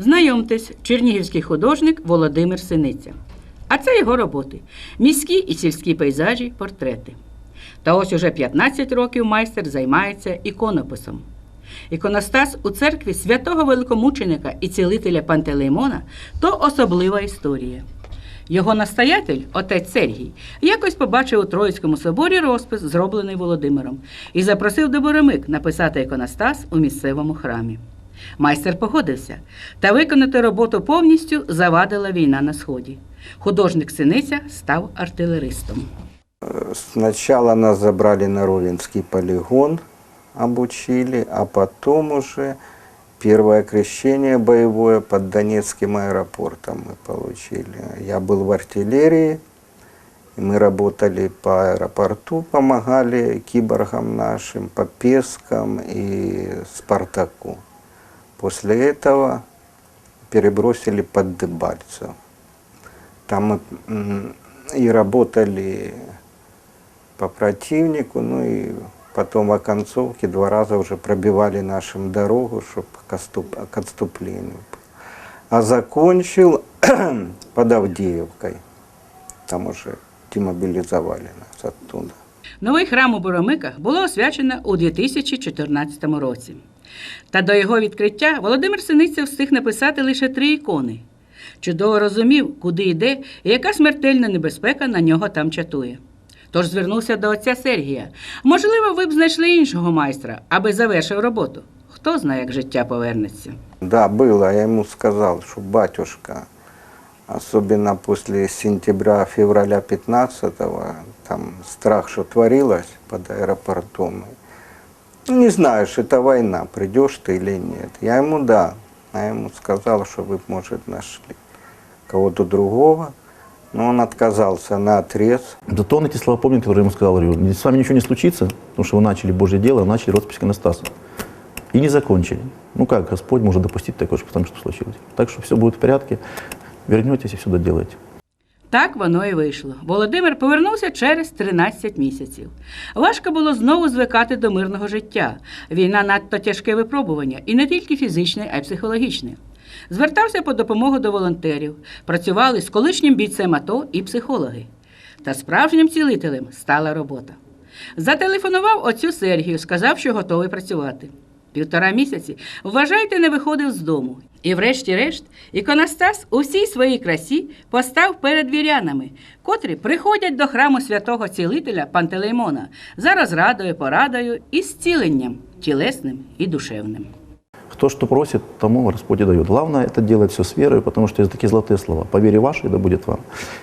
Знайомтесь, чернігівський художник Володимир Синиця. А це його роботи: міські і сільські пейзажі, портрети. Та ось уже 15 років майстер займається іконописом. Іконостас у церкві святого великомученика і цілителя Пантелеймона то особлива історія. Його настоятель, отець Сергій, якось побачив у Троїцькому соборі розпис, зроблений Володимиром, і запросив до Боремик написати іконостас у місцевому храмі. Майстер погодився, та виконати роботу повністю завадила війна на сході. Художник Синиця став артилеристом. Сначала нас забрали на Ровенский полигон, обучили, а потом уже первое крещение боевое под Донецким аэропортом мы получили. Я был в артиллерии, и мы работали по аэропорту, помогали киборгам нашим, по Пескам и Спартаку. После этого перебросили под Дебальцев. Там мы и работали по противнику, ну и потом в оконцовке два раза уже пробивали нашим дорогу, чтобы к, отступ- к отступлению. А закончил под Авдеевкой. Там уже демобилизовали нас оттуда. Новий храм у Боромиках було освячено у 2014 році. Та до його відкриття Володимир Синиця встиг написати лише три ікони. Чудово розумів, куди йде і яка смертельна небезпека на нього там чатує. Тож звернувся до отця Сергія. Можливо, ви б знайшли іншого майстра, аби завершив роботу. Хто знає, як життя повернеться. Да, было. Я ему сказал, что батюшка, особенно после сентября-февраля 15-го, там страх, что творилось под аэропортом. Не знаешь, это война, придешь ты или нет. Я ему да. Я ему сказал, что вы, может, нашли кого-то другого. Но он отказался на отрез. Зато он эти слова помнит, которые ему сказал. Говорю, с вами ничего не случится, потому что вы начали Божье дело, начали роспись Иконостаса. И не закончили. Ну как, Господь может допустить такое, что потому что случилось. Так что все будет в порядке, вернетесь и все доделаете. Так воно і вийшло. Володимир повернувся через 13 місяців. Важко було знову звикати до мирного життя. Війна надто тяжке випробування, і не тільки фізичне, а й психологічне. Звертався по допомогу до волонтерів, працювали з колишнім бійцем АТО і психологи. Та справжнім цілителем стала робота. Зателефонував отцю Сергію, сказав, що готовий працювати. Півтора місяці, вважайте, не виходив з дому. І врешті-решт, іконостас у всій своїй красі постав перед вірянами, котрі приходять до храму святого цілителя Пантелеймона за розрадою, порадою і зціленням тілесним і душевним. Кто что просит, тому Господь и дает. Главное это делать все с верой, потому что это такие золотые слова. По вере вашей, да будет вам.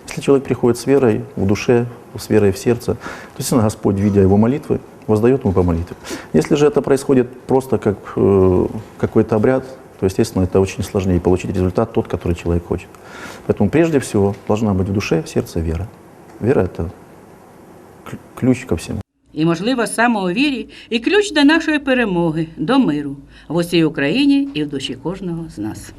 Если человек приходит с верой в душе, с верой в сердце, то, естественно, Господь, видя его молитвы, воздает ему по молитве. Если же это происходит просто как э, какой-то обряд, то, естественно, это очень сложнее получить результат тот, который человек хочет. Поэтому прежде всего должна быть в душе, в сердце вера. Вера – это ключ ко всему. І, можливо, саме у вірі і ключ до нашої перемоги, до миру в усій Україні і в душі кожного з нас.